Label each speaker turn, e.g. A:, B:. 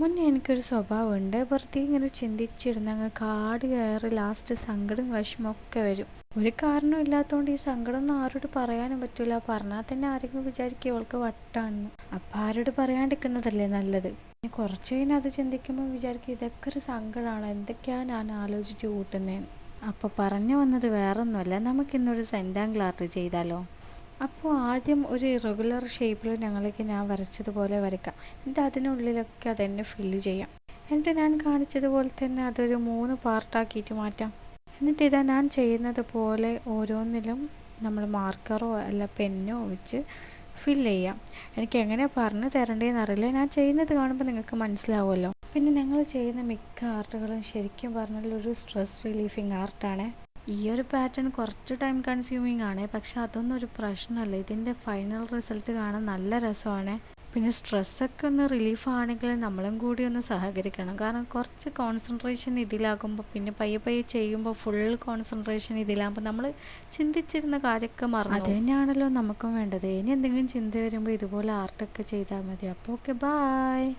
A: മുന്നേ എനിക്കൊരു സ്വഭാവമുണ്ട്. വെറുതെ ഇങ്ങനെ ചിന്തിച്ചിരുന്ന് അങ്ങ് കാട് കയറി ലാസ്റ്റ് സങ്കടം വിഷമമൊക്കെ വരും. ഒരു കാരണവും ഇല്ലാത്തതുകൊണ്ട് ഈ സങ്കടം ഒന്നും ആരോട് പറയാനും പറ്റില്ല പറഞ്ഞാൽ തന്നെ ആരെങ്കിലും വിചാരിക്കും ഇവൾക്ക് വട്ടാണെന്ന്. അപ്പം ആരോട് പറയാണ്ടിരിക്കുന്നതല്ലേ നല്ലത്? ഇനി കുറച്ച് കഴിഞ്ഞാൽ അത് ചിന്തിക്കുമ്പോൾ വിചാരിക്കും ഇതൊക്കെ ഒരു സങ്കടമാണ് എന്തൊക്കെയാണ് ഞാൻ ആലോചിച്ച് കൂട്ടുന്നതെന്ന് അപ്പോൾ പറഞ്ഞു വന്നത് വേറൊന്നുമല്ല. നമുക്കിന്നൊരു സെന്റാങ്കിൾ ആർട്ട് ചെയ്താലോ? അപ്പോൾ ആദ്യം ഒരു ഇറഗുലർ ഷേപ്പിൽ ഞങ്ങൾക്ക് ഞാൻ വരച്ചതുപോലെ വരയ്ക്കാം. എന്നിട്ട് അതിനുള്ളിലൊക്കെ അതെന്നെ ഫില്ല് ചെയ്യാം. എന്നിട്ട് ഞാൻ കാണിച്ചതുപോലെ തന്നെ അതൊരു മൂന്ന് പാർട്ടാക്കിയിട്ട് മാറ്റാം. എന്നിട്ട് ഇതാ ഞാൻ ചെയ്യുന്നത് പോലെ ഓരോന്നിലും നമ്മൾ മാർക്കറോ അല്ല പെന്നോ വെച്ച് ഫിൽ ചെയ്യാം. എനിക്ക് എങ്ങനെ പറഞ്ഞു തരേണ്ടതെന്ന് അറിയില്ല. ഞാൻ ചെയ്യുന്നത് കാണുമ്പോൾ നിങ്ങൾക്ക് മനസ്സിലാവുമല്ലോ. പിന്നെ ഞങ്ങൾ ചെയ്യുന്ന മിക്ക ആർട്ടുകളും ശരിക്കും പറഞ്ഞാൽ ഒരു സ്ട്രെസ് റിലീഫിങ് ആർട്ടാണ് ഈ ഒരു പാറ്റേൺ കുറച്ച് ടൈം കൺസ്യൂമിങ് ആണ്. പക്ഷെ അതൊന്നും ഒരു പ്രശ്നമല്ല. ഇതിന്റെ ഫൈനൽ റിസൾട്ട് കാണാൻ നല്ല രസമാണ്. പിന്നെ സ്ട്രെസ്സൊക്കെ ഒന്ന് റിലീഫ് ആണെങ്കിൽ നമ്മളും കൂടി ഒന്ന് സഹകരിക്കണം. കാരണം കുറച്ച് കോൺസെൻട്രേഷൻ ഇതിലാകുമ്പോൾ പിന്നെ പയ്യെ പയ്യെ ചെയ്യുമ്പോൾ ഫുൾ കോൺസെൻട്രേഷൻ ഇതിലാകുമ്പോൾ നമ്മൾ ചിന്തിച്ചിരുന്ന കാര്യമൊക്കെ മറന്നു അത് തന്നെയാണല്ലോ നമുക്കും വേണ്ടത്. ഇനി എന്തെങ്കിലും ചിന്ത വരുമ്പോൾ ഇതുപോലെ ആർട്ടൊക്കെ ചെയ്താൽ മതി. അപ്പോൾ ഓക്കെ ബായ്